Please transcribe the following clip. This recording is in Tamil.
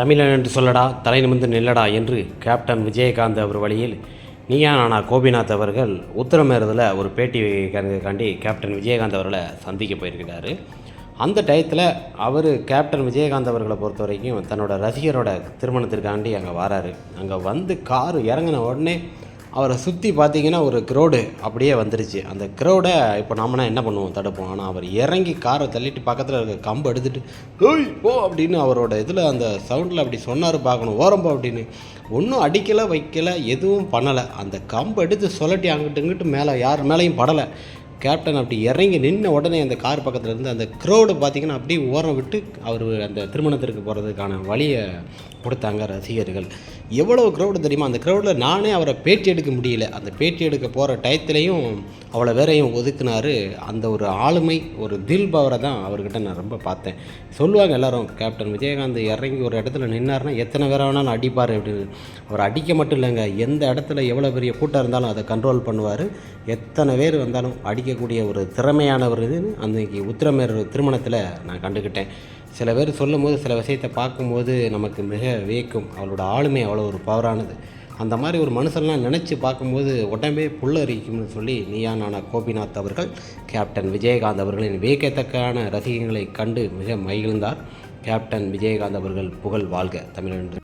தமிழன் என்று சொல்லடா தலை நிமிர்ந்து நில்லடா என்று கேப்டன் விஜயகாந்த் அவர் வழியில் நீயா நானா கோபிநாத் அவர்கள் உத்தரமேறதில் ஒரு பேட்டி காண்டி கேப்டன் விஜயகாந்த் அவர்களை சந்திக்க போயிருக்கிறாரு. அந்த டயத்தில் அவர் கேப்டன் விஜயகாந்த் அவர்களை பொறுத்த வரைக்கும் தன்னோட ரசிகரோட திருமணத்திற்காண்டி அங்கே வராரு. அங்கே வந்து கார் இறங்கின உடனே அவரை சுற்றி பார்த்தீங்கன்னா ஒரு க்ரௌடு அப்படியே வந்துருச்சு. அந்த க்ரௌடை இப்போ நாமனா என்ன பண்ணுவோம்? தடுப்போம். ஆனால் அவர் இறங்கி காரை தள்ளிட்டு பக்கத்தில் இருக்க கம்பு எடுத்துட்டு ஹோய் போ அப்படின்னு அவரோட இதில் அந்த சவுண்டில் அப்படி சொன்னார் பார்க்கணும். ஓரம்போ அப்படின்னு. ஒன்றும் அடிக்கலை வைக்கலை எதுவும் பண்ணலை. அந்த கம்பு எடுத்து சொல்லட்டி அங்கிட்டு இங்கிட்டு மேலே யார் மேலேயும் படலை. கேப்டன் அப்படி இறங்கி நின்ன உடனே அந்த கார் பக்கத்தில் இருந்து அந்த க்ரௌடு பார்த்தீங்கன்னா அப்படியே ஓரம் விட்டு அவர் அந்த திருமணத்திற்கு போகிறதுக்கான வழியை கொடுத்தாங்க ரசிகர்கள். எவ்வளோ க்ரௌடு தெரியுமா? அந்த க்ரௌடில் நானே அவரை பேட்டி எடுக்க முடியல. அந்த பேட்டி எடுக்க போகிற டயத்துலேயும் அவளை வேறையும் ஒதுக்குனாரு. அந்த ஒரு ஆளுமை ஒரு தில் பவரை தான் அவர்கிட்ட நான் ரொம்ப பார்த்தேன். சொல்லுவாங்க எல்லோரும் கேப்டன் விஜயகாந்த் இறங்கி ஒரு இடத்துல நின்னார்னா எத்தனை பேரை வேணாலும் அடிப்பார் அப்படின்னு. அவர் அடிக்க மட்டும் இல்லைங்க. எந்த இடத்துல எவ்வளோ பெரிய கூட்டம் இருந்தாலும் அதை கண்ட்ரோல் பண்ணுவார். எத்தனை பேர் வந்தாலும் அடிக்கக்கூடிய ஒரு திறமையானவர் இதுன்னு அன்றைக்கி உத்திரமேர் திருமணத்தில் நான் கண்டுக்கிட்டேன் சில பேர் சொல்லும்போது சில விஷயத்தை பார்க்கும்போது நமக்கு மிக வியக்கும். அவளோட ஆளுமை அவ்வளோ ஒரு பவரானது அந்த மாதிரி ஒரு மனுஷன்லாம் நினச்சி பார்க்கும்போது உடம்பே புல்லரிக்கும்னு சொல்லி நீயா நானா கோபிநாத் அவர்கள் கேப்டன் விஜயகாந்த் அவர்களின் வியக்கத்தக்கான ரசிகங்களை கண்டு மிக மகிழ்ந்தார். கேப்டன் விஜயகாந்த் அவர்கள் புகழ் வாழ்க தமிழன்று